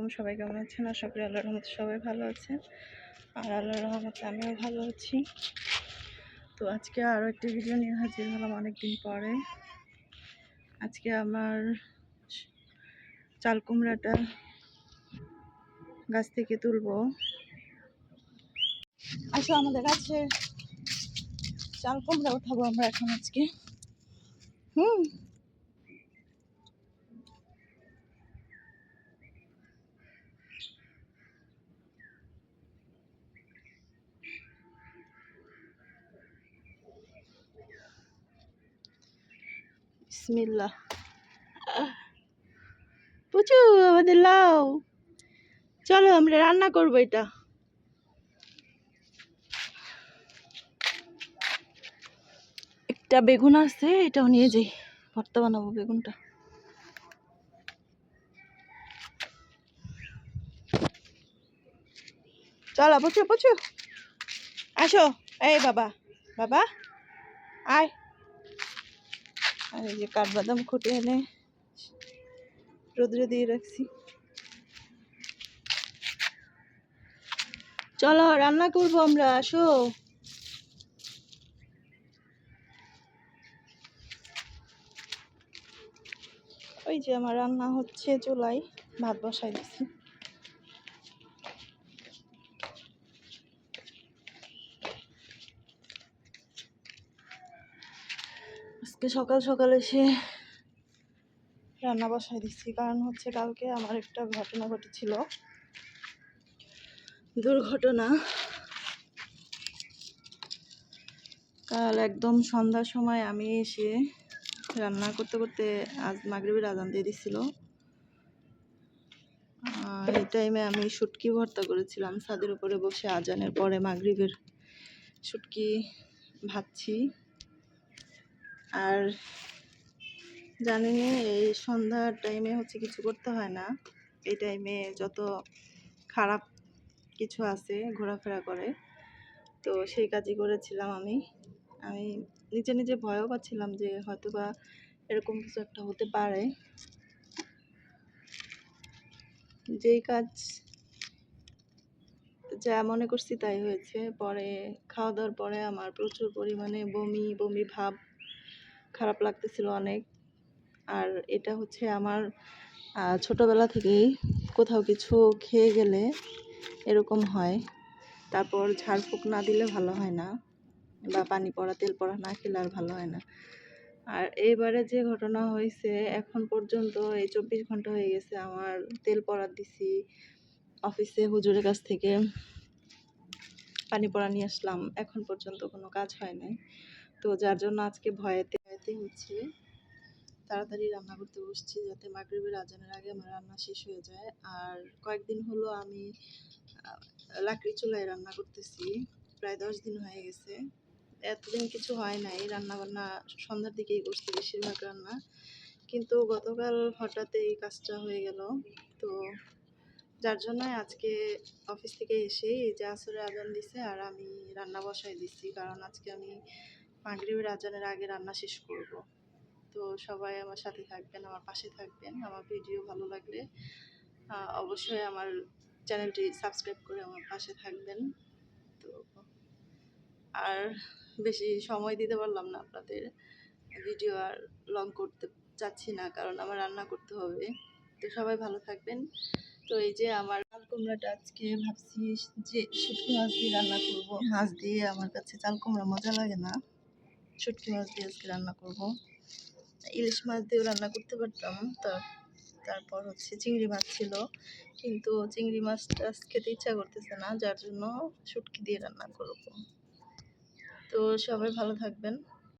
আলাইকুম। সবাই কেমন আছেন? আশা করি আল্লাহর রহমতে সবাই ভালো আছেন। আর আল্লাহর রহমতে আমিও ভালো আছি। তো আজকে আরও একটি ভিডিও নিয়ে হাজির হলাম অনেকদিন পরে। আজকে আমার চাল কুমড়াটা গাছ থেকে তুলবো। আসো আমাদের কাছে চাল কুমড়া উঠাবো আমরা এখন আজকে। হুম। বিসমিল্লাহ। পুচু, আমাদের লাও চলো, আমরা রান্না করব এটা। একটা বেগুন আছে, এটাও নিয়ে যাই। ভর্তা বানাবো বেগুনটা। চলো, পুচু পুচু। আসো। এই বাবা বাবা, আয়। আর এই যে কাঠবাদাম খুঁটে এনে রোদ্রে দিয়ে রাখছি। চলো, রান্না করব আমরা, আসো। ওই যে আমার রান্না হচ্ছে চুলাই ভাত বসাই দিছি। আজকে সকাল সকাল এসে রান্না বসাই দিচ্ছি। কারণ হচ্ছে কালকে আমার একটা ঘটনা ঘটেছিল। দুর্ঘটনা। কাল একদম সন্ধ্যার সময় আমি এসে রান্না করতে করতে আজ মাগরিবের আজান দিয়ে দিছিল। এই টাইমে আমি শুটকি ভর্তা করেছিলাম। ছাদের উপরে বসে আজানের পরে মাগরিবের শুটকি ভাজছি। আর জানেনি, এই সন্ধ্যার টাইমে হচ্ছে কিছু করতে হয় না। এই টাইমে যত খারাপ কিছু আছে ঘোরাফেরা করে, তো সেই কাজই করেছিলাম আমি। আমি নিজে নিজে ভয়ও পাচ্ছিলাম যে হয়তো বা এরকম কিছু একটা হতে পারে। যেই কাজ যা মনে করছি তাই হয়েছে। পরে খাওয়া দাওয়ার পরে আমার প্রচুর পরিমাণে বমি বমি ভাব খারাপ লাগতেছিল অনেক। আর এটা হচ্ছে আমার ছোটবেলা থেকেই কোথাও কিছু খেয়ে গেলে এরকম হয়। তারপর ঝাড়ফুঁক না দিলে ভালো হয় না বা পানি পড়া, তেল পড়া না খেলে আর ভালো হয় না। আর এইবারে যে ঘটনা হয়েছে, এখন পর্যন্ত এই চব্বিশ ঘণ্টা হয়ে গেছে আমার তেল পড়া দিছি। অফিসে হুজুরের কাছ থেকে পানি পড়া নিয়ে আসলাম। এখন পর্যন্ত কোনো কাজ হয় নাই। তো যার জন্য আজকে ভয়েতে ভয়েতে হচ্ছে। তাড়াতাড়ি রান্না করতে বসছি যাতে মাগরিবের আজানের আগে আমার রান্না শেষ হয়ে যায়। আর কয়েকদিন হলো আমি লাকড়ি চুলায় রান্না করতেছি। প্রায় দশ দিন হয়ে গেছে। এতদিন কিছু হয় নাই। রান্না বান্না সন্ধ্যার দিকেই করছি বেশিরভাগ রান্না। কিন্তু গতকাল হঠাৎ এই কাজটা হয়ে গেল। তো যার জন্য আজকে অফিস থেকে এসেই যে আসরে আজান দিছে আর আমি রান্না বসাই দিচ্ছি কারণ আজকে আমি মাগরিবের আজানের আগে রান্না শেষ করব। তো সবাই আমার সাথে থাকবেন, আমার পাশে থাকবেন। আমার ভিডিও ভালো লাগলে অবশ্যই আমার চ্যানেলটি সাবস্ক্রাইব করে আমার পাশে থাকবেন। তো, আর বেশি সময় দিতে পারলাম না আপনাদের। ভিডিও আর লং করতে চাচ্ছি না, কারণ আমার রান্না করতে হবে। তো সবাই ভালো থাকবেন। তো এই যে আমার চাল কুমড়াটা আজকে ভাবছি যে শুটকি মাছ দিয়ে রান্না করব। মাছ দিয়ে আমার কাছে চাল কুমড়া মজা লাগে না। শুটকি মাছ দিয়ে আজকে রান্না করব। ইলিশ মাছ দিয়েও রান্না করতে পারতাম তারপর হচ্ছে চিংড়ি মাছ ছিল। কিন্তু চিংড়ি মাছটা খেতে ইচ্ছা করতেছে না, যার জন্য শুটকি দিয়ে রান্না করব। তো সবাই ভালো থাকবেন।